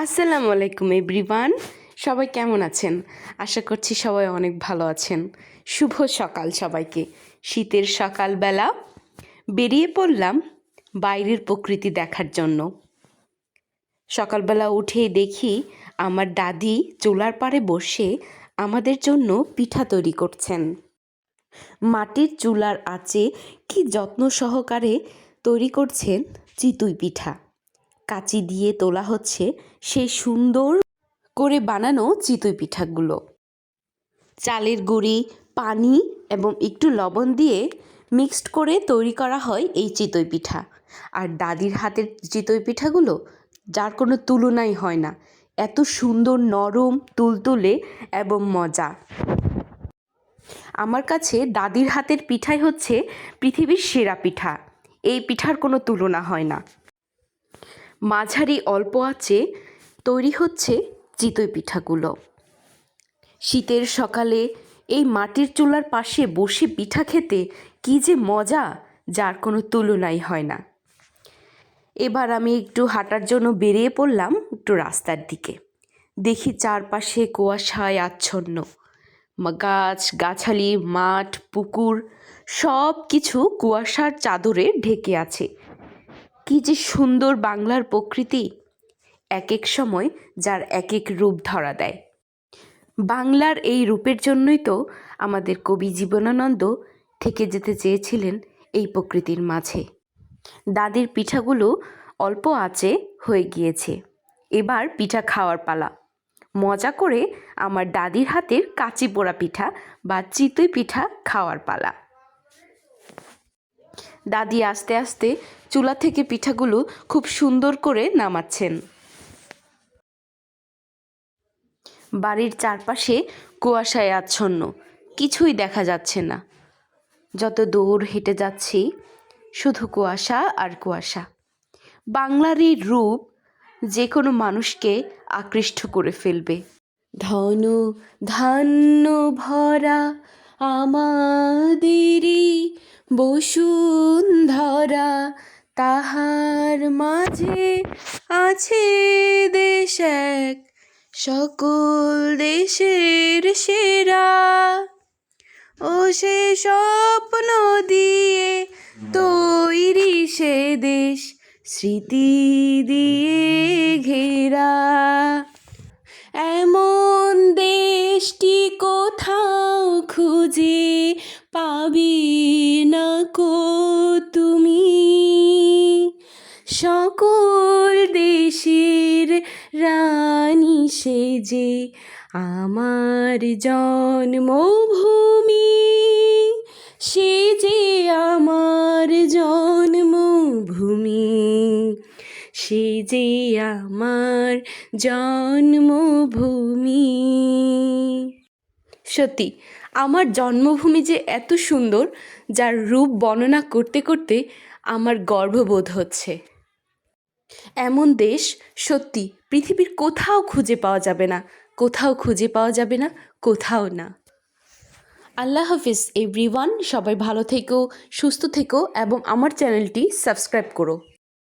আসসালামু আলাইকুম, এভরিওয়ান। সবাই কেমন আছেন? আশা করছি সবাই অনেক ভালো আছেন। শুভ সকাল সবাইকে। শীতের সকালবেলা বেরিয়ে পড়লাম বাইরের প্রকৃতি দেখার জন্য। সকালবেলা উঠেই দেখি আমার দাদি চুলার পাড়ে বসে আমাদের জন্য পিঠা তৈরি করছেন। মাটির চুলার আঁচে কি যত্ন সহকারে তৈরি করছেন চিতুই পিঠা। কাঁচি দিয়ে তোলা হচ্ছে সেই সুন্দর করে বানানো চিতই পিঠাগুলো। চালের গুঁড়ি, পানি এবং একটু লবণ দিয়ে মিক্সড করে তৈরি করা হয় এই চিতই পিঠা। আর দাদির হাতের চিতই পিঠাগুলো যার কোনো তুলনাই হয় না, এত সুন্দর নরম, তুলতুলে এবং মজা। আমার কাছে দাদির হাতের পিঠাই হচ্ছে পৃথিবীর সেরা পিঠা। এই পিঠার কোনো তুলনা হয় না। মাঝারি অল্প আঁচে তৈরি হচ্ছে চিতই পিঠাগুলো। শীতের সকালে এই মাটির চুলার পাশে বসে পিঠা খেতে কী যে মজা, যার কোনো তুলনাই হয় না। এবার আমি একটু হাঁটার জন্য বেরিয়ে পড়লাম একটু রাস্তার দিকে। দেখি চারপাশে কুয়াশায় আচ্ছন্ন। গাছ, গাছালি, মাঠ, পুকুর সব কিছু কুয়াশার চাদরে ঢেকে আছে। কি যে সুন্দর বাংলার প্রকৃতি। এক এক সময় যার এক এক রূপ ধরা দেয়। বাংলার এই রূপের জন্যই তো আমাদের কবি জীবনানন্দ থেকে যেতে চেয়েছিলেন এই প্রকৃতির মাঝে। দাদির পিঠাগুলো অল্প আঁচে হয়ে গিয়েছে। এবার পিঠা খাওয়ার পালা। মজা করে আমার দাদির হাতের কাঁচি পোড়া পিঠা বা চিতই পিঠা খাওয়ার পালা। দাদি আস্তে আস্তে চুলা থেকে পিঠাগুলো খুব সুন্দর করে নামাচ্ছেন। বাড়ির চারপাশে কুয়াশায় আচ্ছন্ন, কিছুই দেখা যাচ্ছে না। যত দূর হেঁটে যাচ্ছি, শুধু কুয়াশা আর কুয়াশা। বাংলার এই রূপ যে কোনো মানুষকে আকৃষ্ট করে ফেলবে। ধন ধান্য ভরা আমাদেরই বসুন্ধরা, তাহার মাঝে আছে দেশ এক, সকল দেশের সেরা। ও সে স্বপ্ন দিয়ে তৈরি সে দেশ, স্মৃতি দিয়ে ঘেরা। এমন দেশটি কোথাও খুঁজে না কো তুমি। সকল দেশের রানী সেজে আমার জন্মভূমি। সে যে আমার জন্মভূমি। সে যে আমার জন্মভূমি। সত্যি আমার জন্মভূমি যে এত সুন্দর, যার রূপ বর্ণনা করতে করতে আমার গর্ববোধ হচ্ছে। এমন দেশ সত্যি পৃথিবীর কোথাও খুঁজে পাওয়া যাবে না, কোথাও খুঁজে পাওয়া যাবে না, কোথাও না। আল্লাহ হাফিজ এভরিওয়ান সবাই ভালো থেকো, সুস্থ থেকো এবং আমার চ্যানেলটি সাবস্ক্রাইব করো।